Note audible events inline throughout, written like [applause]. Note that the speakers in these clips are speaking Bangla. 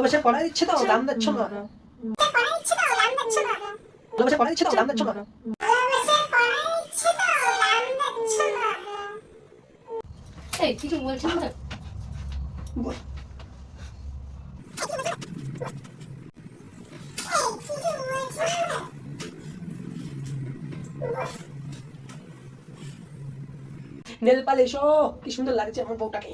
ভালোবাসে পড়াই দিচ্ছে তো দাম দিচ্ছ না ভালোবাসে পড়াই দিচ্ছে তো দাম দিচ্ছ না এই কিছু বলছিস না? নেল পালিশ ও কি সুন্দর লাগছে আমার বউটাকে।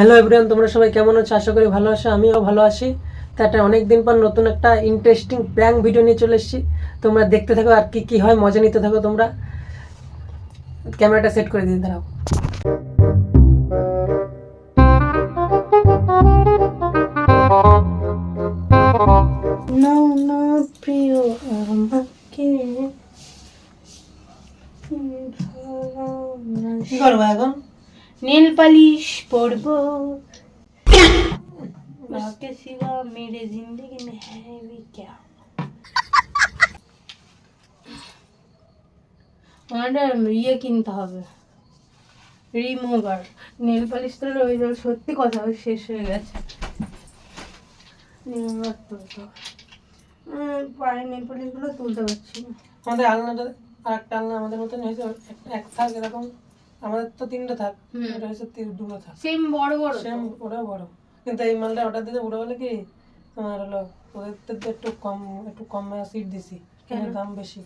হ্যালো এভরিওয়ান তোমরা সবাই কেমন আছো? আশা করি ভালো আছো, আমিও ভালো আছি। তা একটা অনেক দিন পর নতুন একটা ইন্টারেস্টিং প্র্যাঙ্ক ভিডিও নিয়ে চলে এসেছি। তোমরা দেখতে থাকো আর কি কি হয়, মজা নিতে থাকো তোমরা। ক্যামেরাটা সেট করে দিন, দাঁড়াও। নীল পালিশ পরবো आपके सिवा मेरे जिंदगी में है भी क्या আমাদের ইয়ে কিনতে হবে রিমুভার নেল পালিশ তো রয়ে যাবে সত্যি কথা ওই শেষ হয়ে গেছে রিমুভার তুলতে হবে উম, পায়ে নেল পালিশগুলো তুলতে পারছি না আমাদের আলনাটা আর একটা আলনা আমাদের মতন হয়েছে এক- এক থাক এরকম আমাদের তো তিনটে থাক। এটা তিন- দুটো থাক। সেম বড় বড়। সেম ওটাও বড়। কিন্তু এই মালটা অর্ডার দিতে ওটা বলে কি তোমার হলো ওদের তো একটু কম একটু কম সিট দিছি কিন্তু দাম বেশি।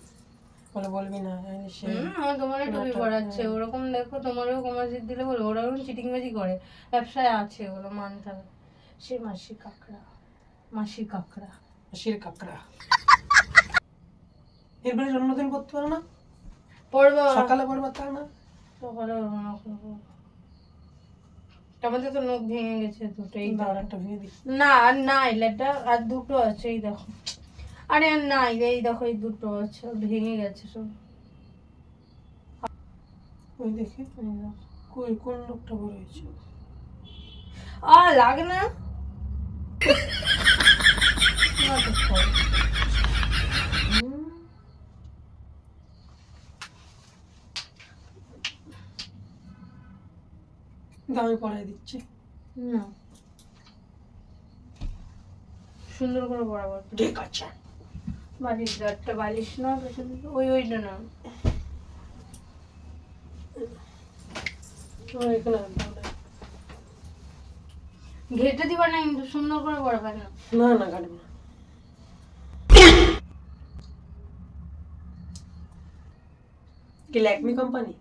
বলে বলবি না সে হুম, তোমার টুপি পড়াচ্ছে ওরকম দেখো তোমারও কমার্সিট দিলে বলো ওরা ওরকম চিটিং বাজি করে। ব্যবসায় আছে ওগুলো মানতে হবে। সে মাসি কাকড়া মাসি কাকড়া। শির কাকড়া। এরপরে জন্মদিন করতে পারো না? পড়ব সকালে পড়বে তা না? সকালে ওরকম করব। আমাদের তো নখ ভেঙে গেছে দুটো এই একটা ভেঙে দিই। না আর নাই এটা আর দুটো আছে এই দেখো। আরে আর নাই এই দেখো এই দুটো আছে ভেঙে গেছে সব। ওই দেখি কই কোন লোকটা বড় হয়েছে? আ লাগে না না তো কর। হুম। দামে পড়াই দিচ্ছি। না। সুন্দর করে বরাবর ঠিক আছে। বালিশ একটা বালিশ না ওই ওইটা না। ঘেটে দিবা না কিন্তু সুন্দর করে বরাবর না। না না কাটবো না। কি ল্যাকমি কোম্পানি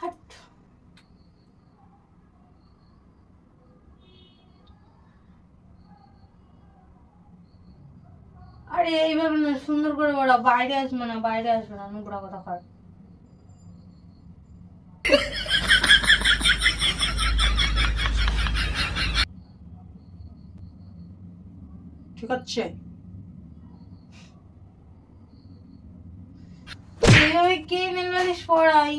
হাট আরে এইভাবে না সুন্দর করে বড় বাইরে আসবে না বাইরে আসবে না নোংরা কথা কর ঠিক আছে। এইভাবে কে নেলবালিশ পড়াই?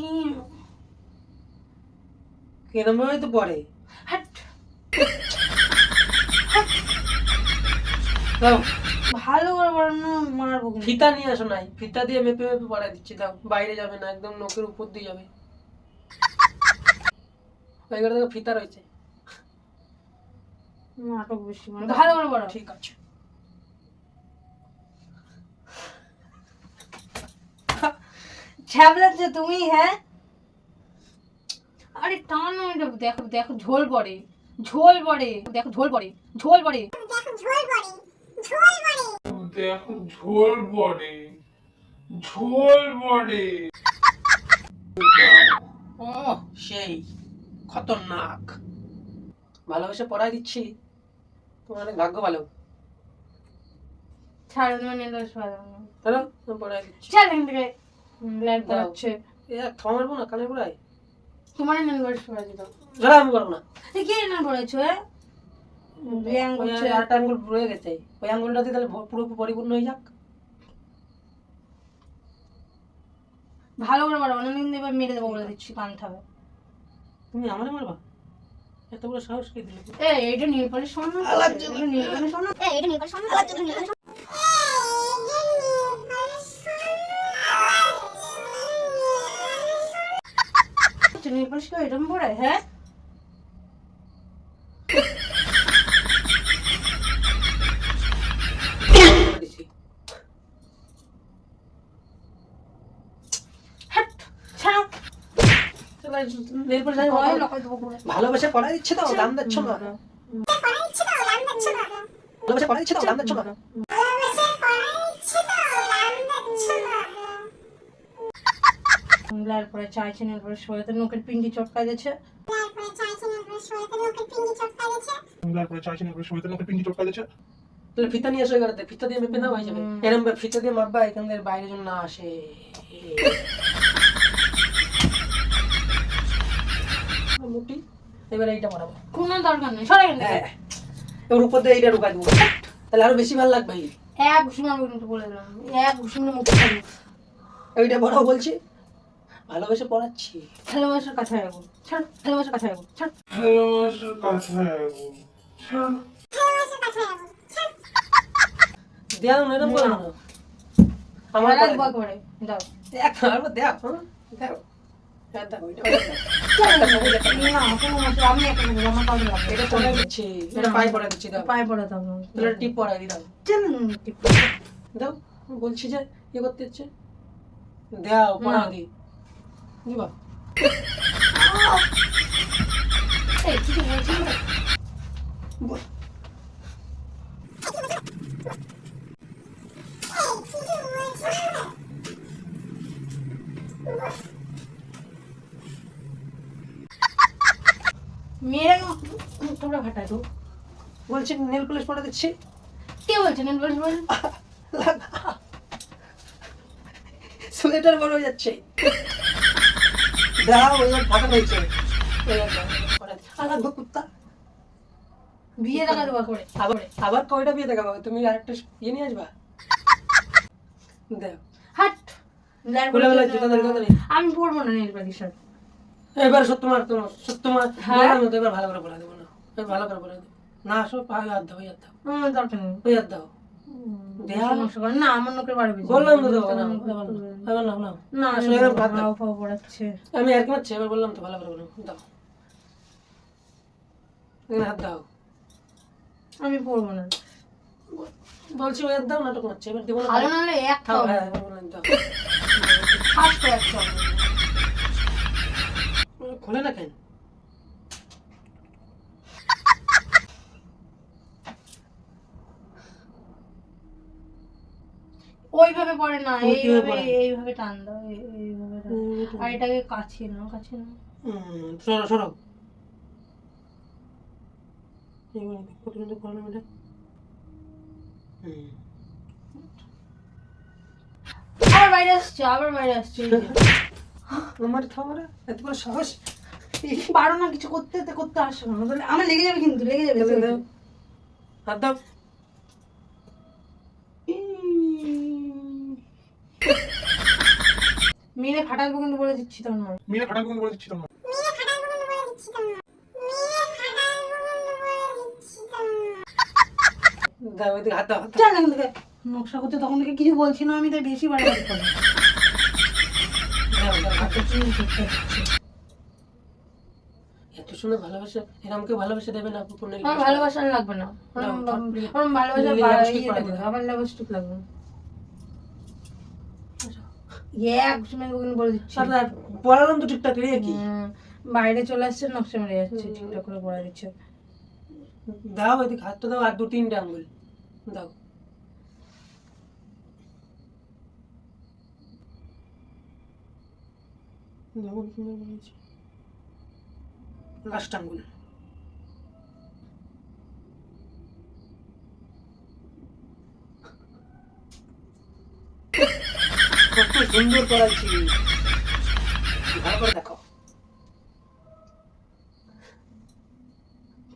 কেরম ভাবে তো পরে হাট। দাও ভালো করে পড়ানো মারবো ফিতা নিয়ে আসো নাই। ফিতা দিয়ে মেপে মেপে পড়াই দিচ্ছি দাও। বাইরে যাবে না একদম নখের উপর দিয়ে যাবে। ওই দেখো ফিতা রয়েছে। নাটক বেশি মানে ভালো করে ঠিক আছে। ছ্যাবলাচ্ছে তুমি হ্যাঁ? আরে টানো এটা দেখো দেখো ঝোল পড়ে। ঝোল পড়ে দেখো ঝোল পড়ে ঝোল পড়ে। দেখো ঝোল পড়ে। ঝোল পড়ে ও সেই খতরনাক। ভালোবেসে পড়াই দিচ্ছি। তোমার অনেক ভাগ্য ভালো। ছাড়ো তোমার হ্যালো আমি পড়াই দিচ্ছি। ছাড় এখান থেকে। লাইট। এ না কানে পড়াই তোমার পড়া যারা আমি পারব না। এ কি নেল পড়াচ্ছো হ্যাঁ দুই আঙ্গুল আরেকটা আঙ্গুল রয়ে গেছে। ওই আঙ্গুলটা তাহলে পুরো পরিপূর্ণ হয়ে যাক। ভালো করে মারো অন্যদিন এবার মেরে দেবো বলে দিচ্ছি কান থাকবে তুমি আমারে মারবা? এত বড় সাহস কে দিলে? এই এটা নীলপালের সোনা এটা নীলপালের সোনা এই এটা নীলপালের সোনা আচ্ছা, এটা নীলপালের সোনা নীলপালের সোনা এরকম পড়ে হ্যাঁ? ভালোবাসা পড়া দিচ্ছে তো দাম দিচ্ছ না। ভালোবাসা পড়া দিচ্ছে তো দাম দিচ্ছ না। পরে চাইছে নীল পরে শোয়াতে নোকের পিন্ডি চটকা দিচ্ছে তাহলে ফিতা নিয়ে গেলে ফিতা দিয়ে মেপে না হয়ে যাবে। ভাবে ফিতা দিয়ে মাপবা এখান থেকে বাইরে যেন না আসে। মুটি এবার এইটা বানাবো। কোনো দরকার নেই সরে গেলে হ্যাঁ। এবার উপর দিয়ে এইটা ঢুকাই দেবো। তাহলে আরও বেশি ভালো লাগবে। এক ঘুষি মারবো কিন্তু বলে দিলাম। এক ঘুষি মানে মুখ খাব। এইটা বড় বলছি। ভালোবেসে পড়াচ্ছি। ভালোবাসার কাছে আগুন ছাড় ভালোবাসার কাছে আগুন ছাড়। ভালোবাসার ছাড়। দেও না এরকম করো না। আমার করে। দাও। দেখ আর দেখ হ্যাঁ? দেখ। [laughs] দাও বলছি যে ইয়ে করতে হচ্ছে দাও পড়া দি দিবা এই না বল। মেরে তোমরা ফাটাই তো বলছি নেল পলিশ পড়া দিচ্ছি। কে বলছে নেন বলছে বল সোয়েটার বড় হয়ে যাচ্ছে। দাও এবার ফাটা হয়েছে। এবার দাও, পড়া দি। আর লাগবে কুত্তা। বিয়ে দেখা দেওয়া করে আবার আবার কয়টা বিয়ে দেখাবো? তুমি আরেকটা ইয়ে নিয়ে আসবা? দেখ। হাট। আমি পড়ব না নেল পালিশ আর। এবার সত্য তোমার তোমার সত্য তোমার হ্যাঁ? তো এবার ভালো করে বলে দেবো না। এবার ভালো করে বলে দেবো। না আসো পায়ে হাত দাও হাত দাও আমার দরকার নেই। ওই হাত দাও দেয়া। সমস্যা করে না আমার নোকের বাড়ি বললাম তো না না এবার নাও নাও না আসো, এবার ভাত দাও। হাওয়া ফাওয়া পড়াচ্ছে। আমি আর কি মারছি এবার বললাম তো ভালো করে বলো দাও। হাত দাও। আমি পড়ব না। বলছি ওই দাও নাটক মারছে এবার দেবো ভালো না হলে এক খাও। হ্যাঁ বললাম দাও। ফার্স্ট এক খাও। খুলে না কেন? ওইভাবে পড়ে না এইভাবে এইভাবে টান দাও এইভাবে। আর এটাকে কাছে নাও কাছে নাও। সরো সরো। আবার বাইরে আসছে আবার বাইরে আসছে আমার থামারা এত বড় সাহস? পারো না কিছু করতে করতে আসো না। আমার লেগে যাবে কিন্তু লেগে যাবে। হাত দাও। মেরে ফাটাবো কিন্তু বলে দিচ্ছি তোর কোন করে দিচ্ছি এখান থেকে। নকশা করতে তখন থেকে কিছু বলছি না আমি তাই বেশি বাড়ি। এত সুন্দর ভালোবাসা এরকম কেউ ভালোবাসা দেবে না ভালোবাসা আর লাগবে না। ভালোবাসা। আমার লাগবে। এক সময় কিন্তু বলে দিচ্ছি। পড়ালাম তো ঠিকঠাক রে কি বাইরে চলে আসছে নকশা মেরে যাচ্ছে ঠিকঠাক করে পড়া দিচ্ছে। দাও এদিকে হাতটা দাও আর দু তিনটা আঙ্গুল দাও লাস্ট আঙ্গুল কত সুন্দর করাইছি ভালো করে দেখো।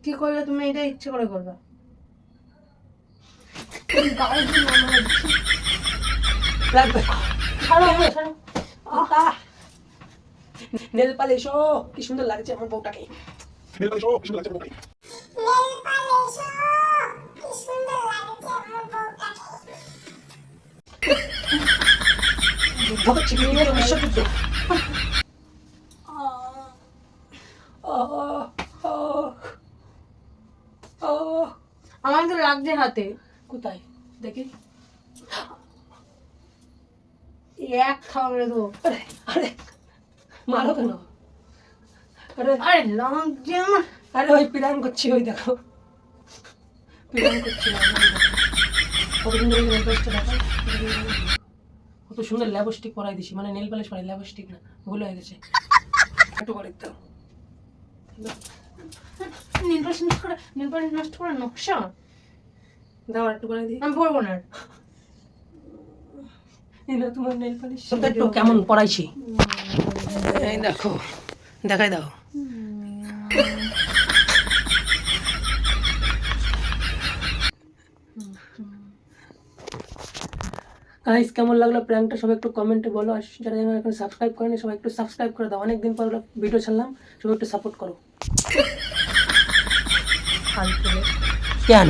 কি করলে তুমি এটা ইচ্ছে করে করবে? নেল পালিশ কি সুন্দর লাগছে আমার বউটাকে। পালিশ ও কিছু লাগছে ভগৎ সিং নিজের বিশ্বযুদ্ধে আমার তো লাগছে হাতে। কোথায়? দেখি। এক থামড়ে তো আরে আরে মারো কেন? আরে আরে লাগছে আমার। আরে ওই পিরান করছি ওই দেখো। পিরান করছি কতদিন ধরে দেখো। কত সুন্দর ল্যাবস্টিক পরাই দিছি মানে নেল পালিশ পরাই ল্যাবস্টিক না ভুল হয়ে গেছে। একটু করে দাও নীল পালিশ নষ্ট করে নীল পালিশ নষ্ট করে নকশা? দাও একটু করে দিই। আমি পরবো না নাও তোমার নেল পালিশ একটু কেমন পরাইছি? এই দেখো দেখাই দাও। গাইস কেমন লাগল প্র্যাঙ্কটা? সবাই একটু কমেন্টে বলো। আর যারা যারা এখন সাবস্ক্রাইব করেনি সবাই একটু সাবস্ক্রাইব করে দাও। অনেকদিন পর ভিডিও ছাড়লাম। সবাই একটু সাপোর্ট করো। কেন?